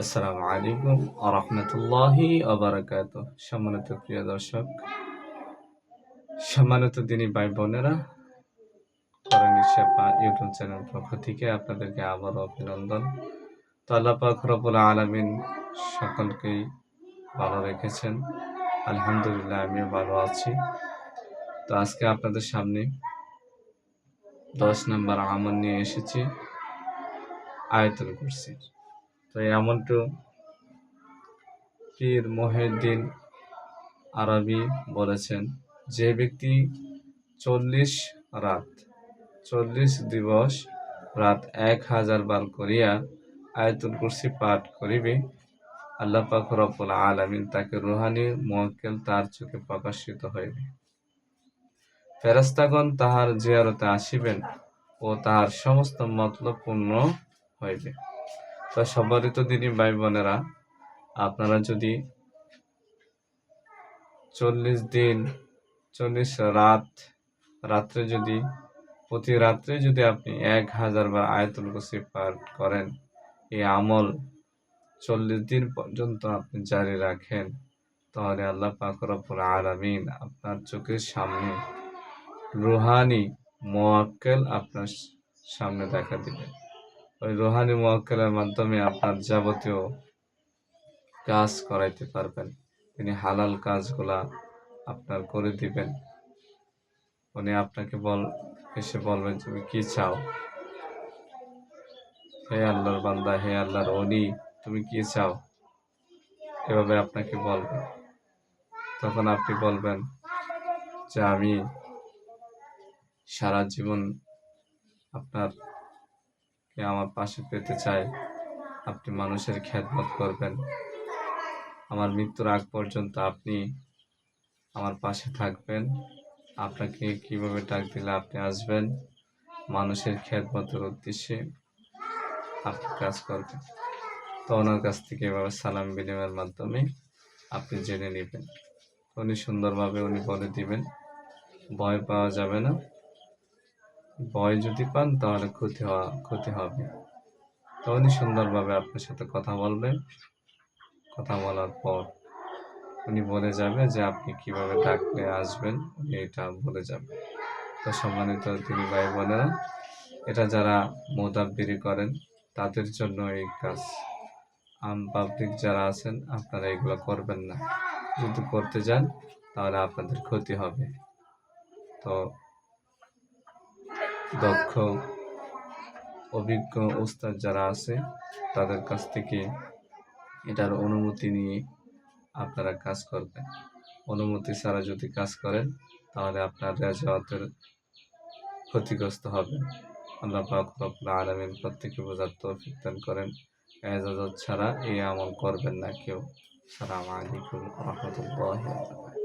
আসসালামু আলাইকুম আরহামতুল্লাহি আবরাকাত সম্মানিত প্রিয় দর্শক, সম্মানিত দিনী ভাই বোনেরা, করণী সেবা ইউটিউব চ্যানেল পক্ষ থেকে আপনাদেরকে আবারও অভিনন্দন। তো আল্লাহ পাক আলমিন সকলকেই ভালো রেখেছেন। আলহামদুলিল্লাহ আমিও ভালো আছি। তো আজকে আপনাদের সামনে দশ নম্বর আমল নিয়ে এসেছি, আয়তুল কুরসির। তো এমনটু পীর মহিউদ্দিন আরবি বলেছেন, যে ব্যক্তি চল্লিশ রাত, চল্লিশ দিবস রাত এক হাজার বার করিয়া আয়তুল কুরসি পাঠ করিবে, আল্লাহ পাক রব্বুল আলামিন তাকে রুহানি মোয়াক্কেল তার চোখে প্রকাশিত হইবে। ফেরাস্তাগণ তাহার জিয়ারতে আসিবেন ও তাহার সমস্ত মতলব পূর্ণ হইবে। তো সবারই তো দিনই ভাই বোনেরা আপনারা যদি চল্লিশ দিন, চল্লিশ রাত, রাত্রে যদি, প্রতি রাত্রে যদি আপনি এক হাজার বার আয়তুল কুসি পাঠ করেন, এই আমল চল্লিশ দিন পর্যন্ত আপনি জারি রাখেন, তাহলে আল্লাহ পাকরপুর আলামিন আপনার চোখের সামনে রুহানি মোয়াক্কেল আপনার সামনে দেখা দিবে ওই রোহানি মোয়াক্কেলের মাধ্যমে আপনার যাবতীয় কাজ করাইতে পারবেন। তিনি হালাল কাজগুলা আপনার করে দিবেন। উনি আপনাকে বল, এসে বলবেন তুমি কি চাও? হে আল্লাহর বান্দা, হে আল্লাহর অনি তুমি কি চাও? এভাবে আপনাকে বলবে। তখন আপনি বলবেন যে, আমি সারা জীবন আপনার কে আমার পাশে পেতে চায়, আপনি মানুষের খ্যাতমত করবেন। আমার মৃত্যুর আগ পর্যন্ত আপনি আমার পাশে থাকবেন। আপনাকে কীভাবে ডাক দিলে আপনি আসবেন? মানুষের খ্যাতমতের উদ্দেশ্যে আপনি কাজ করবেন। তো ওনার কাছ থেকে এভাবে সালাম বিনিময়ের মাধ্যমে আপনি জেনে নেবেন। উনি সুন্দরভাবে উনি বলে দিবেন, ভয় পাওয়া যাবে না। ভয় যদি পান, তাহলে ক্ষতি হওয়া, ক্ষতি হবে। তো উনি সুন্দরভাবে আপনার সাথে কথা বলবেন। কথা বলার পর উনি বলে যাবে যে, আপনি কীভাবে ডাকলে আসবেন? উনি এটা বলে যাবে। তো সম্মানিত তিনি ভাই বোনেরা, এটা যারা মোদাব্বিরি করেন, তাদের জন্য এই কাজ। আম পাবলিক যারা আছেন, আপনারা এগুলো করবেন না। যদি করতে যান, তাহলে আপনাদের ক্ষতি হবে। তো দক্ষ, অভিজ্ঞ উস্তাদ যারা আছে, তাদের কাছ থেকে এটার অনুমতি নিয়ে আপনারা কাজ করবেন। অনুমতি ছাড়া যদি কাজ করেন, তাহলে আপনার রেজাওয়াতের ক্ষতিগ্রস্ত হবে। আল্লাহ পাক আলমের প্রত্যেকে বোঝার তৌফিক দান করেন। এজাজত ছাড়া এই আমল করবেন না কেউ। সালাম আলাইকুম রহমতুল্লাহ